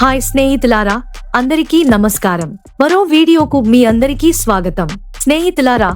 Hi స్నేహితులారా అందరికీ నమస్కారం. మరో వీడియోకు మీ అందరికీ స్వాగతం. స్నేహితులారా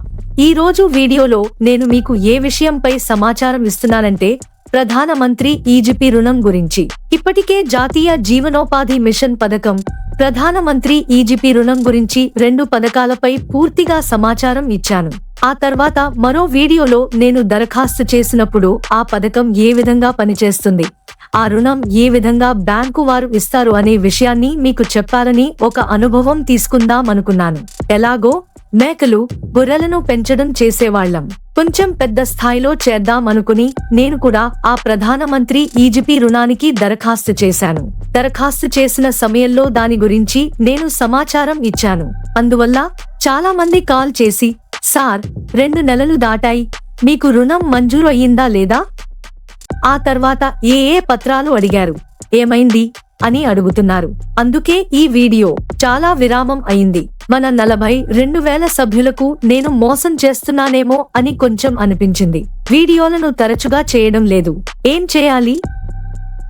ఈ రోజు వీడియోలో నేను మీకు ఏ విషయంపై సమాచారం ఇస్తున్నానంటే ప్రధానమంత్రి ఈజిపి రుణం గురించి. ఇప్పటికే జాతీయ జీవనోపాధి మిషన్ పథకం ప్రధానమంత్రి ఈజిపి రుణం గురించి రెండు పథకాలపై పూర్తిగా సమాచారం ఇచ్చాను. ఆ తర్వాత మరో వీడియోలో నేను దరఖాస్తు చేసినప్పుడు ఆ పథకం ఏ విధంగా పనిచేస్తుంది ఆ రుణం ఏ విధంగా బ్యాంకు వారు ఇస్తారు అనే విషయాన్ని మీకు చెప్పాలని ఒక అనుభవం తీసుకుందాం అనుకున్నాను. ఎలాగో మేకలు గొర్రెలను పెంచడం చేసేవాళ్ళం కొంచెం పెద్ద స్థాయిలో చేద్దాం అనుకుని నేను కూడా ఆ ప్రధానమంత్రి ఈజిపి రుణానికి దరఖాస్తు చేశాను. దరఖాస్తు చేసిన సమయంలో దాని గురించి నేను సమాచారం ఇచ్చాను. అందువల్ల చాలా మంది కాల్ చేసి సార్ రెండు నెలలు దాటాయి. మీకు రుణం మంజూరు అయ్యిందా లేదా? ఆ తర్వాత ఏ ఏ పత్రాలు అడిగారు? ఏమైంది? అని అడుగుతున్నారు. అందుకే ఈ వీడియో చాలా విరామం అయింది. మన నలభై రెండు వేల సభ్యులకు నేను మోసం చేస్తున్నానేమో అని కొంచెం అనిపించింది. వీడియోలను తరచుగా చేయడం లేదు. ఏం చేయాలి?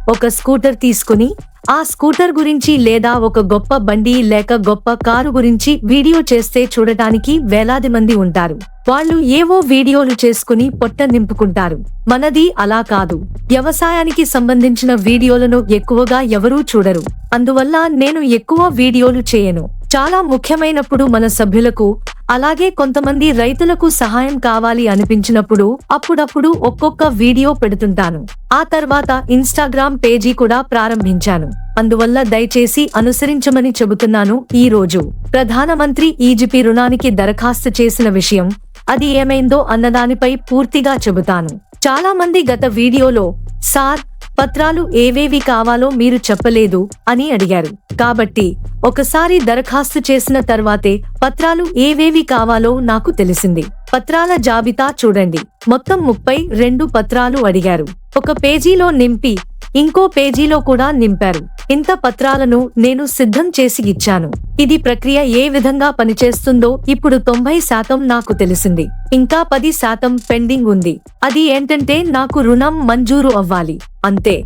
ఒక స్కూటర్ తీసుకుని ఆ స్కూటర్ గురించి లేదా ఒక గొప్ప బండి లేక గొప్ప కారు గురించి వీడియో చేస్తే చూడటానికి వేలాది మంది ఉంటారు. వాళ్ళు ఏవో వీడియోలు చేసుకుని పొట్ట నింపుకుంటారు. మనది అలా కాదు. వ్యవసాయానికి సంబంధించిన వీడియోలను ఎక్కువగా ఎవరూ చూడరు. అందువల్ల నేను ఎక్కువ వీడియోలు చేయను. చాలా ముఖ్యమైనప్పుడు మన సభ్యులకు అలాగే కొంతమంది రైతులకు సహాయం కావాలి అనిపించినప్పుడు అప్పుడప్పుడు ఒక్కొక్క వీడియో పెడుతుంటాను. ఆ తర్వాత ఇన్స్టాగ్రామ్ పేజీ కూడా ప్రారంభించాను. అందువల్ల దయచేసి అనుసరించమని చెబుతున్నాను ఈ రోజు. ప్రధానమంత్రి ఈజిపి రుణానికి దరఖాస్తు చేసిన విషయం అది ఏమైందో అన్నదానిపై పూర్తిగా చెబుతాను. చాలా మంది గత వీడియోలో సార్ పత్రాలు ఏవేవి కావాలో మీరు చెప్పలేదు అని అడిగారు. కాబట్టి ఒకసారి దరఖాస్తు చేసిన తర్వాతే పత్రాలు ఏవేవి కావాలో నాకు తెలిసింది. పత్రాల జాబితా చూడండి. మొత్తం ముప్పై రెండు పత్రాలు అడిగారు. ఒక పేజీలో నింపి ఇంకో పేజీలో కూడా నింపారు. ఇంత పత్రాలను నేను సిద్ధం చేసి ఇచ్చాను. ఇది ప్రక్రియ ఏ విధంగా పనిచేస్తుందో ఇప్పుడు తొంభై శాతం నాకు తెలిసింది. ఇంకా పది శాతం పెండింగ్ ఉంది. అది ఏంటంటే నాకు రుణం మంజూరు అవ్వాలి. అంతే.